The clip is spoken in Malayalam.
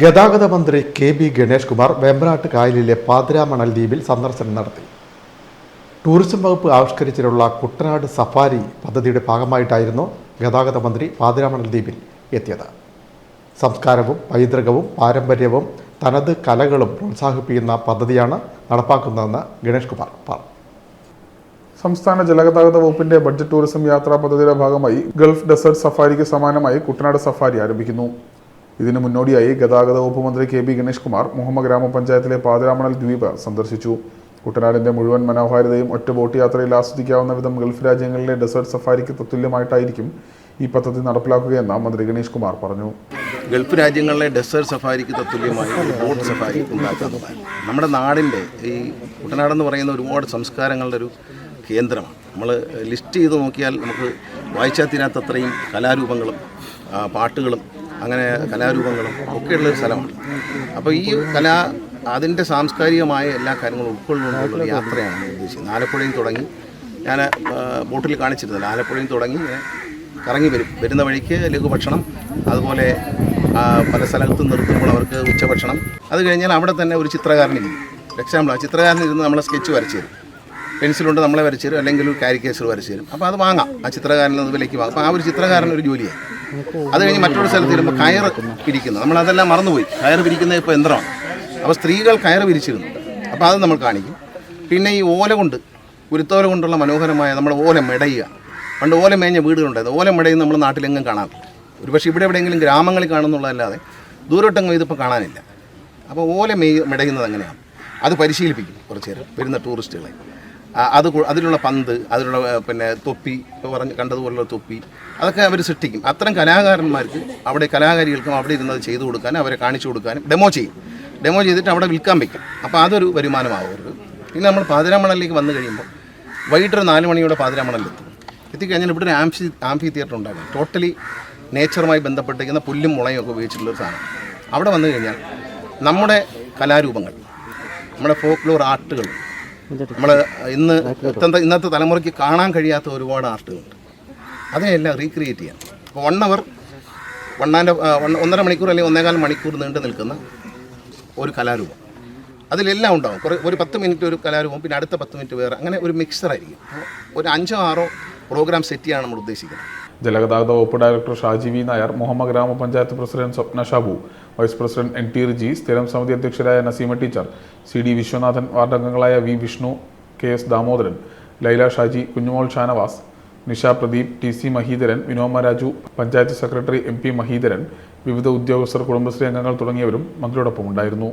ഗതാഗത മന്ത്രി കെ ബി ഗണേഷ് കുമാർ വെമ്പനാട്ട് കായലിലെ പാതിരാമണൽ ദ്വീപിൽ സന്ദർശനം നടത്തി. ടൂറിസം വകുപ്പ് ആവിഷ്കരിച്ചിട്ടുള്ള കുട്ടനാട് സഫാരി പദ്ധതിയുടെ ഭാഗമായിട്ടായിരുന്നു ഗതാഗത മന്ത്രി പാതിരാമണൽ ദ്വീപിൽ എത്തിയത്. സംസ്കാരവും പൈതൃകവും പാരമ്പര്യവും തനത് കലകളും പ്രോത്സാഹിപ്പിക്കുന്ന പദ്ധതിയാണ് നടപ്പാക്കുന്നതെന്ന് ഗണേഷ് കുമാർ പറഞ്ഞു. സംസ്ഥാന ജലഗതാഗത വകുപ്പിന്റെ ബഡ്ജറ്റ് ടൂറിസം യാത്രാ പദ്ധതിയുടെ ഭാഗമായി ഗൾഫ് ഡെസേർട്ട് സഫാരിക്ക് സമാനമായി കുട്ടനാട് സഫാരി ആരംഭിക്കുന്നു. ഇതിനു മുന്നോടിയായി ഗതാഗത വകുപ്പ് മന്ത്രി കെ ബി ഗണേഷ് കുമാർ മുഹമ്മ ഗ്രാമപഞ്ചായത്തിലെ പാതിരാമണൽ ദ്വീപ് സന്ദർശിച്ചു. കുട്ടനാടിന്റെ മുഴുവൻ മനോഹാരിതയും ഒറ്റ ബോട്ട് യാത്രയിൽ ആസ്വദിക്കാവുന്ന വിധം ഗൾഫ് രാജ്യങ്ങളിലെ ഡെസേർട്ട് സഫാരിക്ക് തത്തുല്യമായിട്ടായിരിക്കും ഈ പദ്ധതി നടപ്പിലാക്കുകയെന്ന് മന്ത്രി ഗണേഷ് കുമാർ പറഞ്ഞു. ഗൾഫ് രാജ്യങ്ങളിലെ ഡെസേർട്ട് സഫാരിക്ക് തത്തുല്യമായി ബോട്ട് സഫാരി ഉണ്ടാക്കുന്നതാണ് നമ്മുടെ നാടിന്റെ ഈ കുട്ടനാടെന്ന് പറയുന്ന ഒരുപാട് സംസ്കാരങ്ങളുടെ ഒരു കേന്ദ്രമാണ്. നമ്മൾ ലിസ്റ്റ് ചെയ്ത് നോക്കിയാൽ നമുക്ക് വായിച്ചാൽ തീരാത്തത്രയും കലാരൂപങ്ങളും പാട്ടുകളും അങ്ങനെ കലാരൂപങ്ങളും ഒക്കെയുള്ള ഒരു സ്ഥലമാണ്. അപ്പോൾ ഈ കലാ അതിന്റെ സാംസ്കാരികമായ എല്ലാ കാര്യങ്ങളും ഉൾക്കൊള്ളുകൊണ്ടുള്ള ഒരു യാത്രയാണ് ഉദ്ദേശിക്കുന്നത്. ആലപ്പുഴയിൽ തുടങ്ങി ഞാൻ ബോട്ടിൽ കാണിച്ചിരുന്നില്ല ആലപ്പുഴയിൽ തുടങ്ങി കറങ്ങി വരും. വരുന്ന വഴിക്ക് ലഘുഭക്ഷണം അതുപോലെ പല സ്ഥലത്തും നിർത്തുമ്പോൾ അവർക്ക് ഉച്ചഭക്ഷണം. അത് കഴിഞ്ഞാൽ അവിടെ തന്നെ ഒരു ചിത്രകാരനിരിക്കും എക്സാമ്പിൾ ആ ചിത്രകാരനിരുന്ന് നമ്മളെ സ്കെച്ച് വരച്ചു തരും. പെൻസിലുണ്ട് നമ്മളെ വരച്ചു തരും അല്ലെങ്കിൽ ഒരു കാരിക്കേച്ചർ വരച്ചു തരും. അപ്പോൾ അത് വാങ്ങാം. ആ ചിത്രകാരനിൽ നിന്ന് വിലയ്ക്ക് വാങ്ങാം. അപ്പോൾ ആ ഒരു ചിത്രകാരൻ ഒരു ജോലിയായി. അത് കഴിഞ്ഞ് മറ്റൊരു സ്ഥലത്ത് ഇരുമ്പോൾ കയറ് പിരിക്കുന്നത് നമ്മളതെല്ലാം മറന്നുപോയി. കയറ് പിരിക്കുന്ന ഇപ്പോൾ യന്ത്രമാണ്. അപ്പോൾ സ്ത്രീകൾ കയറ് പിരിച്ചിരുന്നു. അപ്പോൾ അത് നമ്മൾ കാണിക്കും. പിന്നെ ഈ ഓല കൊണ്ട് കുരുത്തോല കൊണ്ടുള്ള മനോഹരമായ നമ്മുടെ ഓല മെടയുക. പണ്ട് ഓല മേഞ്ഞ വീടുകളുണ്ടായിരുന്നു. ഓല മെടയും നമ്മൾ നാട്ടിലെങ്ങും കാണാം ഒരുപക്ഷെ ഇവിടെ എവിടെയെങ്കിലും ഗ്രാമങ്ങളിൽ കാണുന്നുള്ളതല്ലാതെ ദൂരോട്ടെങ്ങും ഇതിപ്പോൾ കാണാനില്ല. അപ്പോൾ ഓല മെയ് മെടയുന്നത് എങ്ങനെയാണ്? അത് പരിശീലിപ്പിക്കും കുറച്ച് നേരം വരുന്ന ടൂറിസ്റ്റുകളെ. അത് അതിലുള്ള പന്ത് അതിലുള്ള പിന്നെ തൊപ്പി ഇപ്പോൾ പറഞ്ഞ് കണ്ടതുപോലുള്ള തൊപ്പി അതൊക്കെ അവർ സൃഷ്ടിക്കും. അത്തരം കലാകാരന്മാർക്ക് അവിടെ കലാകാരികൾക്കും അവിടെ ഇരുന്നത് ചെയ്തു കൊടുക്കാനും അവരെ കാണിച്ചു കൊടുക്കാനും ഡെമോ ചെയ്യും. ഡെമോ ചെയ്തിട്ട് അവിടെ വിൽക്കാൻ വയ്ക്കും അപ്പോൾ അതൊരു വരുമാനമാവും പിന്നെ നമ്മൾ പാതിരാമണലിലേക്ക് വന്നു കഴിയുമ്പോൾ വൈകിട്ടൊരു നാല് മണിയോടെ പാതിരാമണലിലെത്തും. എത്തിക്കഴിഞ്ഞാൽ ഇവിടെ ഒരു ആംഫി ആംഫി തിയേറ്റർ ഉണ്ടാകും. ടോട്ടലി നേച്ചറുമായി ബന്ധപ്പെട്ടിരിക്കുന്ന പുല്ലും മുളയും ഒക്കെ ഉപയോഗിച്ചിട്ടുള്ളൊരു സാധനം. അവിടെ വന്നു കഴിഞ്ഞാൽ നമ്മുടെ കലാരൂപങ്ങൾ നമ്മുടെ ഫോക്ലോർ ആർട്ടുകൾ നമ്മൾ ഇന്ന് ഇന്നത്തെ ഇന്നത്തെ തലമുറയ്ക്ക് കാണാൻ കഴിയാത്ത ഒരുപാട് ആർട്ടുകളുണ്ട്. അതിനെല്ലാം റീക്രിയേറ്റ് ചെയ്യാം. അപ്പോൾ വൺ അവർ വണ്ണാന്റെ ഒന്നര മണിക്കൂർ അല്ലെങ്കിൽ ഒന്നേകാൽ മണിക്കൂർ നീണ്ടു നിൽക്കുന്ന ഒരു കലാരൂപം. അതിലെല്ലാം ഉണ്ടാവും. കുറേ ഒരു പത്ത് മിനിറ്റ് ഒരു കലാരൂപം പിന്നെ അടുത്ത പത്ത് മിനിറ്റ് വേറെ. അങ്ങനെ ഒരു മിക്സറായിരിക്കും അപ്പോൾ ഒരു അഞ്ചോ ആറോ പ്രോഗ്രാം സെറ്റ് ചെയ്യാൻ നമ്മൾ ഉദ്ദേശിക്കുന്നത്. ജലഗതാഗത വകുപ്പ് ഡയറക്ടർ ഷാജി വി നായർ മുഹമ്മദ് ഗ്രാമപഞ്ചായത്ത് president Swapna Shabu vice president N T Riji സ്ഥിരം സമിതി അധ്യക്ഷരായ Naseema teacher C D Viswanathan വാർഡംഗങ്ങളായ V Vishnu K S Damodaran Laila Shaji Kunjumol Shanavas Nisha Pradeep T C Mahidharan Vinoma Raju panchayat secretary M P Mahidharan വിവിധ ഉദ്യോഗസ്ഥർ കുടുംബശ്രീ അംഗങ്ങൾ തുടങ്ങിയവരും മന്ത്രിയോടൊപ്പം ഉണ്ടായിരുന്നു.